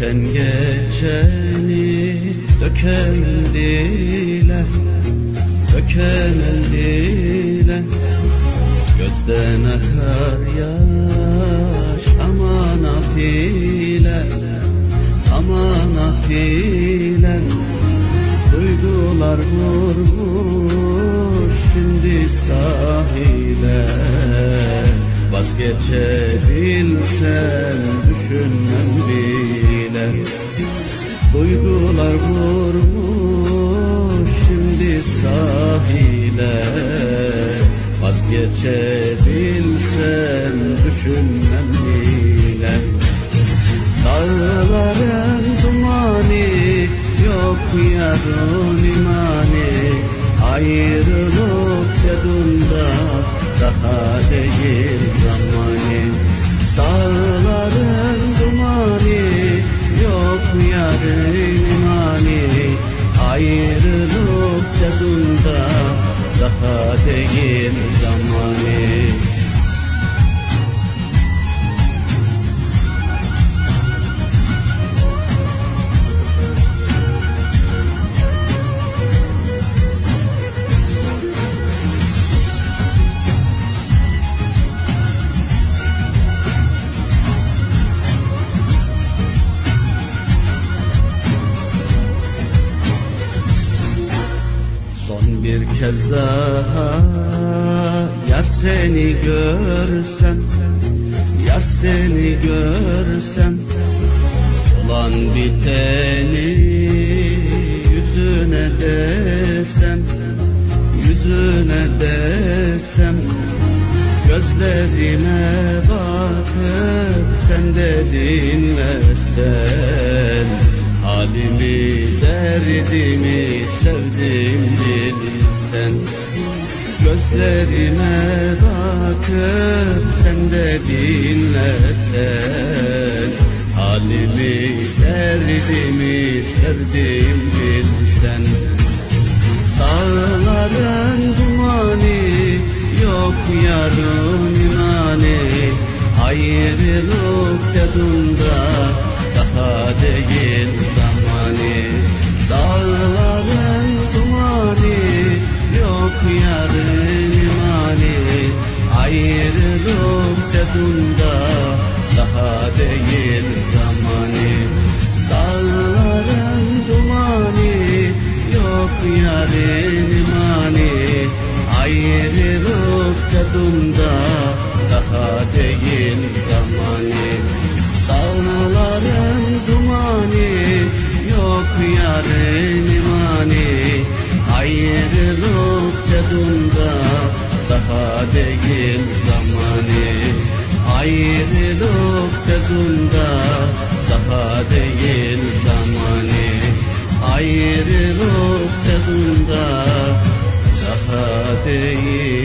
Sen geçeni dökemem dile Dökemem dile. Gözden akar yaş aman afile Aman afile Duygular vurmuş şimdi sahile. Vazgeçebilsem düşünmem bile Duygular vurmuş şimdi sahile. Vazgeçebilsem düşünmem bile. Dağların dumanı yok yarın imani. Ayrılık yadında daha değil zamanı daha değil zamanı bir kez daha Yar seni görsem Yar seni görsem Olan biteni Yüzüne desem Yüzüne desem Gözlerine bakıp Sen de dinlesen Halimi, derdimi sevdim bilsen Gözlerine bakıp sen de dinlesen. Halimi, derdimi sevdim bilsen Dağların dumanı yok yarın imani Ayrılık yadında daha değil zamanı Dağların dumanı yok yarın imani. Ayrılık yadında daha değil zamanı Dağların dumanı yok yarın imani yarın imani Ayrılık tadında daha değil zamanı Ayrılık tadında daha değil zamanı Ayrılık tadında daha değil